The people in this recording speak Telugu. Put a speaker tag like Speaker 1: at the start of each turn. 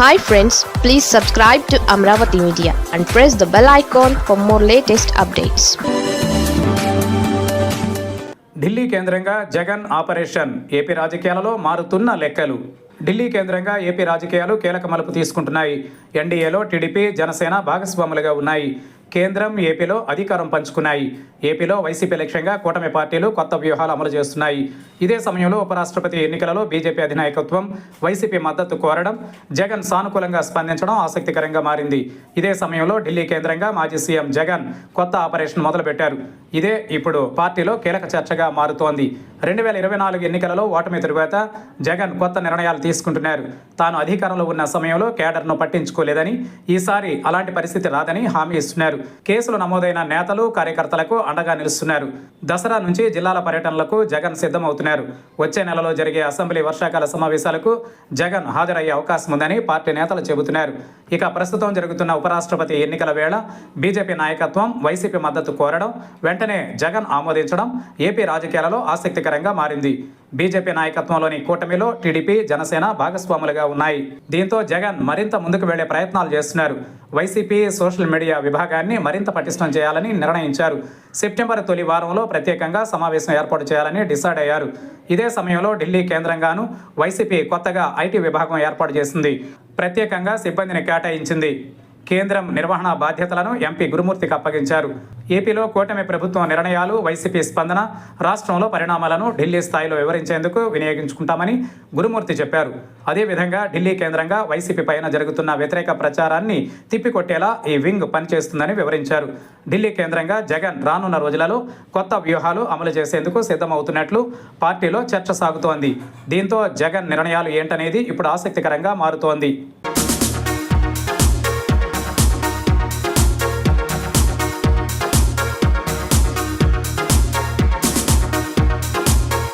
Speaker 1: Hi friends please subscribe to Amaravati media and press the bell icon for more latest updates
Speaker 2: Delhi కేంద్రంగా జగన్ ఆపరేషన్ ఏపీ రాజకీయాలలో మారుతున్న లెక్కలు. ఢిల్లీ కేంద్రంగా ఏపీ రాజకీయాలు కీలక మలుపు తీసుకుంటున్నాయి. ఎన్డీఏలో టీడీపీ జనసేన భాగస్వాములుగా ఉన్నాయి. కేంద్రం ఏపీలో అధికారం పంచుకున్నాయి. ఏపీలో వైసీపీ లక్ష్యంగా కూటమి పార్టీలు కొత్త వ్యూహాలు అమలు చేస్తున్నాయి. ఇదే సమయంలో ఉపరాష్ట్రపతి ఎన్నికలలో బీజేపీ అధినాయకత్వం వైసీపీ మద్దతు కోరడం జగన్ సానుకూలంగా స్పందించడం ఆసక్తికరంగా మారింది. ఇదే సమయంలో ఢిల్లీ కేంద్రంగా మాజీ సీఎం జగన్ కొత్త ఆపరేషన్ మొదలుపెట్టారు. ఇదే ఇప్పుడు పార్టీలో కీలక చర్చగా మారుతోంది. రెండు వేల ఇరవై నాలుగు ఎన్నికలలో ఓటమి తరువాత జగన్ కొత్త నిర్ణయాలు తీసుకుంటున్నారు. తాను అధికారంలో ఉన్న సమయంలో కేడర్ను పట్టించుకోలేదని ఈసారి అలాంటి పరిస్థితి రాదని హామీ ఇస్తున్నారు. కేసులు నమోదైన నేతలు కార్యకర్తలకు అండగా నిలుస్తున్నారు. దసరా నుంచి జిల్లాల పర్యటనలకు జగన్ సిద్ధమవుతున్నారు. వచ్చే నెలలో జరిగే అసెంబ్లీ వర్షాకాల సమావేశాలకు జగన్ హాజరయ్యే అవకాశం ఉందని పార్టీ నేతలు చెబుతున్నారు. ఇక ప్రస్తుతం జరుగుతున్న ఉపరాష్ట్రపతి ఎన్నికల వేళ బీజేపీ నాయకత్వం వైసీపీ మద్దతు కోరడం వెంటనే జగన్ ఆమోదించడం ఏపీ రాజకీయాలలో ఆసక్తికరంగా మారింది. బీజేపీ నాయకత్వంలోని కూటమిలో టీడీపీ జనసేన భాగస్వాములుగా ఉన్నాయి. దీంతో జగన్ మరింత ముందుకు వెళ్ళే ప్రయత్నాలు చేస్తున్నారు. వైసీపీ సోషల్ మీడియా విభాగాన్ని మరింత పటిష్టం చేయాలని నిర్ణయించారు. సెప్టెంబర్ తొలి వారంలో ప్రత్యేకంగా సమావేశం ఏర్పాటు చేయాలని డిసైడ్ అయ్యారు. ఇదే సమయంలో ఢిల్లీ కేంద్రంగాను వైసీపీ కొత్తగా ఐటీ విభాగం ఏర్పాటు చేసింది. ప్రత్యేకంగా సిబ్బందిని కేటాయించింది. కేంద్రం నిర్వహణ బాధ్యతలను ఎంపీ గురుమూర్తికి అప్పగించారు. ఏపీలో కూటమి ప్రభుత్వం నిర్ణయాలు వైసీపీ స్పందన రాష్ట్రంలో పరిణామాలను ఢిల్లీ స్థాయిలో వివరించేందుకు వినియోగించుకుంటామని గురుమూర్తి చెప్పారు. అదేవిధంగా ఢిల్లీ కేంద్రంగా వైసీపీ పైన జరుగుతున్న వ్యతిరేక ప్రచారాన్ని తిప్పికొట్టేలా ఈ వింగ్ పనిచేస్తుందని వివరించారు. ఢిల్లీ కేంద్రంగా జగన్ రానున్న రోజులలో కొత్త వ్యూహాలు అమలు చేసేందుకు సిద్ధమవుతున్నట్లు పార్టీలో చర్చ సాగుతోంది. దీంతో జగన్ నిర్ణయాలు ఏంటనేది ఇప్పుడు ఆసక్తికరంగా మారుతోంది.